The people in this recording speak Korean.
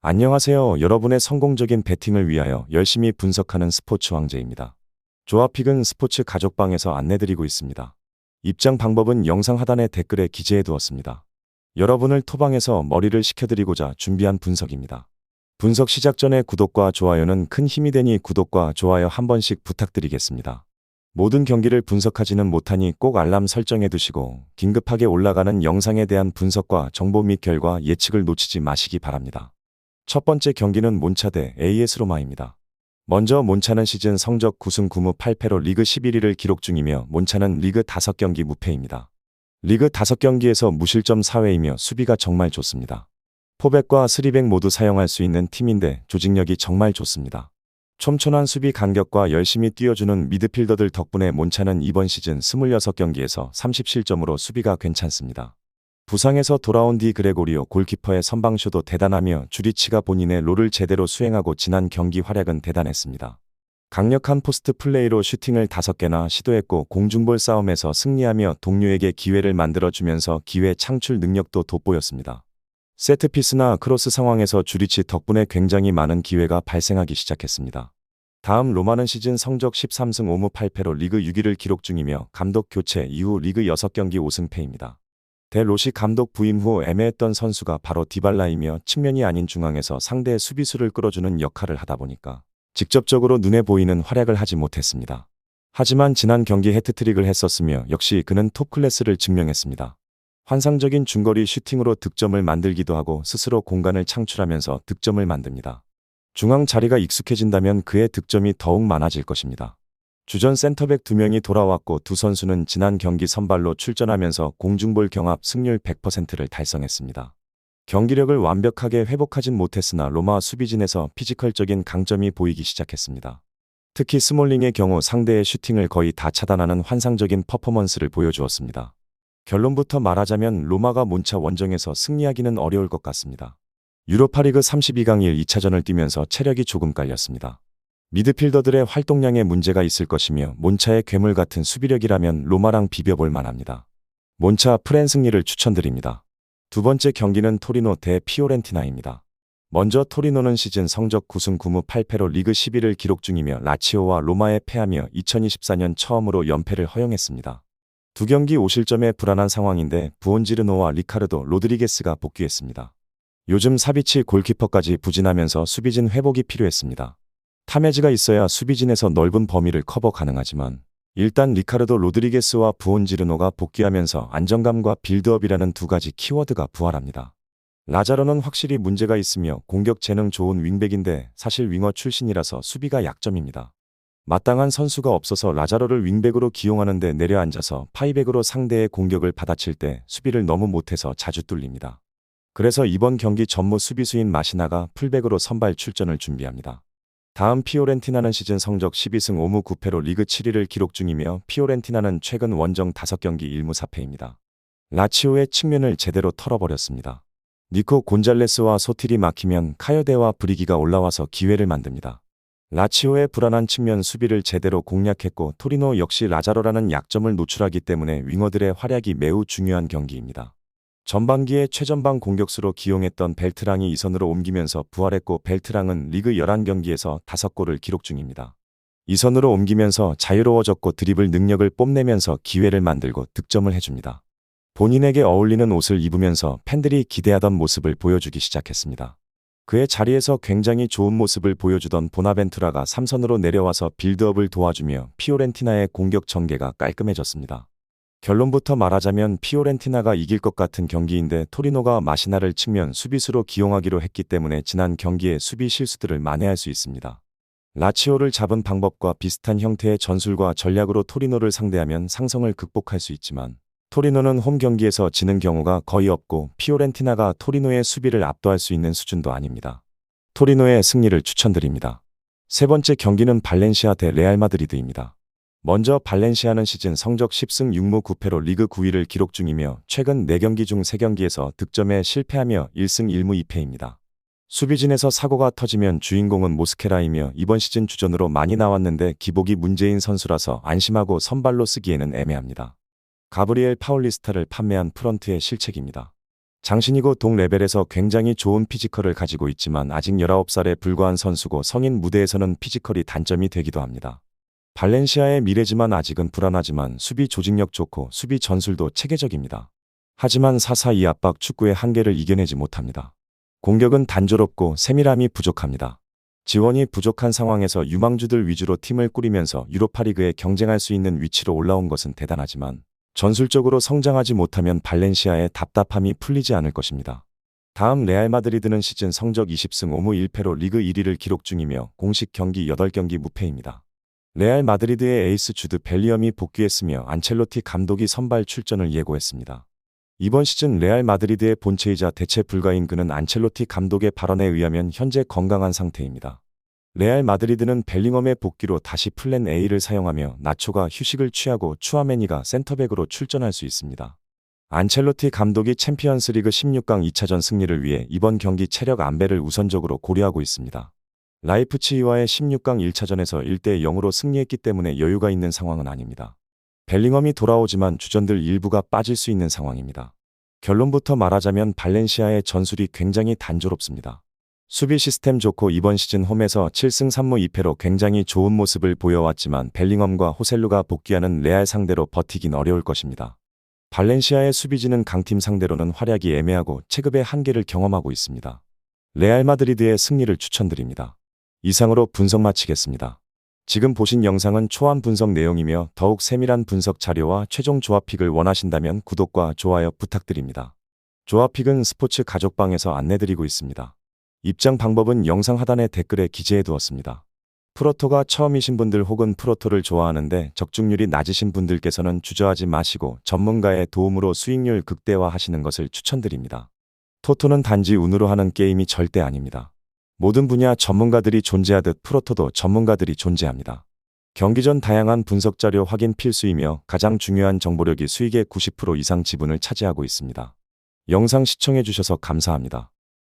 안녕하세요. 여러분의 성공적인 배팅을 위하여 열심히 분석하는 스포츠 왕제입니다. 조합픽은 스포츠 가족방에서 안내드리고 있습니다. 입장 방법은 영상 하단의 댓글에 기재해 두었습니다. 여러분을 토방에서 머리를 식혀드리고자 준비한 분석입니다. 분석 시작 전에 구독과 좋아요는 큰 힘이 되니 구독과 좋아요 한 번씩 부탁드리겠습니다. 모든 경기를 분석하지는 못하니 꼭 알람 설정해 두시고 긴급하게 올라가는 영상에 대한 분석과 정보 및 결과 예측을 놓치지 마시기 바랍니다. 첫 번째 경기는 몬차 대 AS 로마입니다. 먼저 몬차는 시즌 성적 9승 9무 8패로 리그 11위를 기록 중이며 몬차는 리그 5경기 무패입니다. 리그 5경기에서 무실점 4회이며 수비가 정말 좋습니다. 포백과 스리백 모두 사용할 수 있는 팀인데 조직력이 정말 좋습니다. 촘촘한 수비 간격과 열심히 뛰어주는 미드필더들 덕분에 몬차는 이번 시즌 26경기에서 30실점으로 수비가 괜찮습니다. 부상에서 돌아온 디 그레고리오 골키퍼의 선방쇼도 대단하며 주리치가 본인의 롤을 제대로 수행하고 지난 경기 활약은 대단했습니다. 강력한 포스트 플레이로 슈팅을 5개나 시도했고 공중볼 싸움에서 승리하며 동료에게 기회를 만들어주면서 기회 창출 능력도 돋보였습니다. 세트피스나 크로스 상황에서 주리치 덕분에 굉장히 많은 기회가 발생하기 시작했습니다. 다음 로마는 시즌 성적 13승 5무 8패로 리그 6위를 기록 중이며 감독 교체 이후 리그 6경기 5승패입니다. 델로시 감독 부임 후 애매했던 선수가 바로 디발라이며 측면이 아닌 중앙에서 상대의 수비수를 끌어주는 역할을 하다 보니까 직접적으로 눈에 보이는 활약을 하지 못했습니다. 하지만 지난 경기 해트트릭을 했었으며 역시 그는 톱 클래스를 증명했습니다. 환상적인 중거리 슈팅으로 득점을 만들기도 하고 스스로 공간을 창출하면서 득점을 만듭니다. 중앙 자리가 익숙해진다면 그의 득점이 더욱 많아질 것입니다. 주전 센터백 두 명이 돌아왔고 두 선수는 지난 경기 선발로 출전하면서 공중볼 경합 승률 100%를 달성했습니다. 경기력을 완벽하게 회복하진 못했으나 로마 수비진에서 피지컬적인 강점이 보이기 시작했습니다. 특히 스몰링의 경우 상대의 슈팅을 거의 다 차단하는 환상적인 퍼포먼스를 보여주었습니다. 결론부터 말하자면 로마가 몬차 원정에서 승리하기는 어려울 것 같습니다. 유로파리그 32강 1 2차전을 뛰면서 체력이 조금 깔렸습니다. 미드필더들의 활동량에 문제가 있을 것이며 몬차의 괴물 같은 수비력이라면 로마랑 비벼볼 만합니다. 몬차 프렌 승리를 추천드립니다. 두 번째 경기는 토리노 대 피오렌티나입니다. 먼저 토리노는 시즌 성적 9승 9무 8패로 리그 11을 기록 중이며 라치오와 로마에 패하며 2024년 처음으로 연패를 허용했습니다. 두 경기 5실점의 불안한 상황인데 부온지르노와 리카르도 로드리게스가 복귀했습니다. 요즘 사비치 골키퍼까지 부진하면서 수비진 회복이 필요했습니다. 타메즈가 있어야 수비진에서 넓은 범위를 커버 가능하지만 일단 리카르도 로드리게스와 부온지르노가 복귀하면서 안정감과 빌드업이라는 두 가지 키워드가 부활합니다. 라자로는 확실히 문제가 있으며 공격 재능 좋은 윙백인데 사실 윙어 출신이라서 수비가 약점입니다. 마땅한 선수가 없어서 라자로를 윙백으로 기용하는데 내려앉아서 파이백으로 상대의 공격을 받아칠 때 수비를 너무 못해서 자주 뚫립니다. 그래서 이번 경기 전무 수비수인 마시나가 풀백으로 선발 출전을 준비합니다. 다음 피오렌티나는 시즌 성적 12승 5무 9패로 리그 7위를 기록 중이며 피오렌티나는 최근 원정 5경기 1무 4패입니다. 라치오의 측면을 제대로 털어버렸습니다. 니코 곤잘레스와 소틸이 막히면 카요데와 브리기가 올라와서 기회를 만듭니다. 라치오의 불안한 측면 수비를 제대로 공략했고 토리노 역시 라자로라는 약점을 노출하기 때문에 윙어들의 활약이 매우 중요한 경기입니다. 전반기에 최전방 공격수로 기용했던 벨트랑이 이선으로 옮기면서 부활했고 벨트랑은 리그 11경기에서 5골을 기록 중입니다. 이선으로 옮기면서 자유로워졌고 드리블 능력을 뽐내면서 기회를 만들고 득점을 해줍니다. 본인에게 어울리는 옷을 입으면서 팬들이 기대하던 모습을 보여주기 시작했습니다. 그의 자리에서 굉장히 좋은 모습을 보여주던 보나벤투라가 3선으로 내려와서 빌드업을 도와주며 피오렌티나의 공격 전개가 깔끔해졌습니다. 결론부터 말하자면 피오렌티나가 이길 것 같은 경기인데 토리노가 마시나를 측면 수비수로 기용하기로 했기 때문에 지난 경기의 수비 실수들을 만회할 수 있습니다. 라치오를 잡은 방법과 비슷한 형태의 전술과 전략으로 토리노를 상대하면 상성을 극복할 수 있지만 토리노는 홈 경기에서 지는 경우가 거의 없고 피오렌티나가 토리노의 수비를 압도할 수 있는 수준도 아닙니다. 토리노의 승리를 추천드립니다. 세 번째 경기는 발렌시아 대 레알 마드리드입니다. 먼저 발렌시아는 시즌 성적 10승 6무 9패로 리그 9위를 기록 중이며 최근 4경기 중 3경기에서 득점에 실패하며 1승 1무 2패입니다. 수비진에서 사고가 터지면 주인공은 모스케라이며 이번 시즌 주전으로 많이 나왔는데 기복이 문제인 선수라서 안심하고 선발로 쓰기에는 애매합니다. 가브리엘 파울리스타를 판매한 프런트의 실책입니다. 장신이고 동 레벨에서 굉장히 좋은 피지컬을 가지고 있지만 아직 19살에 불과한 선수고 성인 무대에서는 피지컬이 단점이 되기도 합니다. 발렌시아의 미래지만 아직은 불안하지만 수비 조직력 좋고 수비 전술도 체계적입니다. 하지만 4-4-2 압박 축구의 한계를 이겨내지 못합니다. 공격은 단조롭고 세밀함이 부족합니다. 지원이 부족한 상황에서 유망주들 위주로 팀을 꾸리면서 유로파리그에 경쟁할 수 있는 위치로 올라온 것은 대단하지만 전술적으로 성장하지 못하면 발렌시아의 답답함이 풀리지 않을 것입니다. 다음 레알 마드리드는 시즌 성적 20승 5무 1패로 리그 1위를 기록 중이며 공식 경기 8경기 무패입니다. 레알 마드리드의 에이스 주드 벨리엄이 복귀했으며 안첼로티 감독이 선발 출전을 예고했습니다. 이번 시즌 레알 마드리드의 본체이자 대체 불가인 그는 안첼로티 감독의 발언에 의하면 현재 건강한 상태입니다. 레알 마드리드는 벨링엄의 복귀로 다시 플랜 A를 사용하며 나초가 휴식을 취하고 추아메니가 센터백으로 출전할 수 있습니다. 안첼로티 감독이 챔피언스리그 16강 2차전 승리를 위해 이번 경기 체력 안배를 우선적으로 고려하고 있습니다. 라이프치히와의 16강 1차전에서 1대 0으로 승리했기 때문에 여유가 있는 상황은 아닙니다. 벨링엄이 돌아오지만 주전들 일부가 빠질 수 있는 상황입니다. 결론부터 말하자면 발렌시아의 전술이 굉장히 단조롭습니다. 수비 시스템 좋고 이번 시즌 홈에서 7승 3무 2패로 굉장히 좋은 모습을 보여왔지만 벨링엄과 호셀루가 복귀하는 레알 상대로 버티긴 어려울 것입니다. 발렌시아의 수비진은 강팀 상대로는 활약이 애매하고 체급의 한계를 경험하고 있습니다. 레알 마드리드의 승리를 추천드립니다. 이상으로 분석 마치겠습니다. 지금 보신 영상은 초안 분석 내용이며 더욱 세밀한 분석 자료와 최종 조합픽을 원하신다면 구독과 좋아요 부탁드립니다. 조합픽은 스포츠 가족방에서 안내드리고 있습니다. 입장 방법은 영상 하단의 댓글에 기재해 두었습니다. 프로토가 처음이신 분들 혹은 프로토를 좋아하는데 적중률이 낮으신 분들께서는 주저하지 마시고 전문가의 도움으로 수익률 극대화 하시는 것을 추천드립니다. 토토는 단지 운으로 하는 게임이 절대 아닙니다. 모든 분야 전문가들이 존재하듯 프로토도 전문가들이 존재합니다. 경기 전 다양한 분석 자료 확인 필수이며 가장 중요한 정보력이 수익의 90% 이상 지분을 차지하고 있습니다. 영상 시청해 주셔서 감사합니다.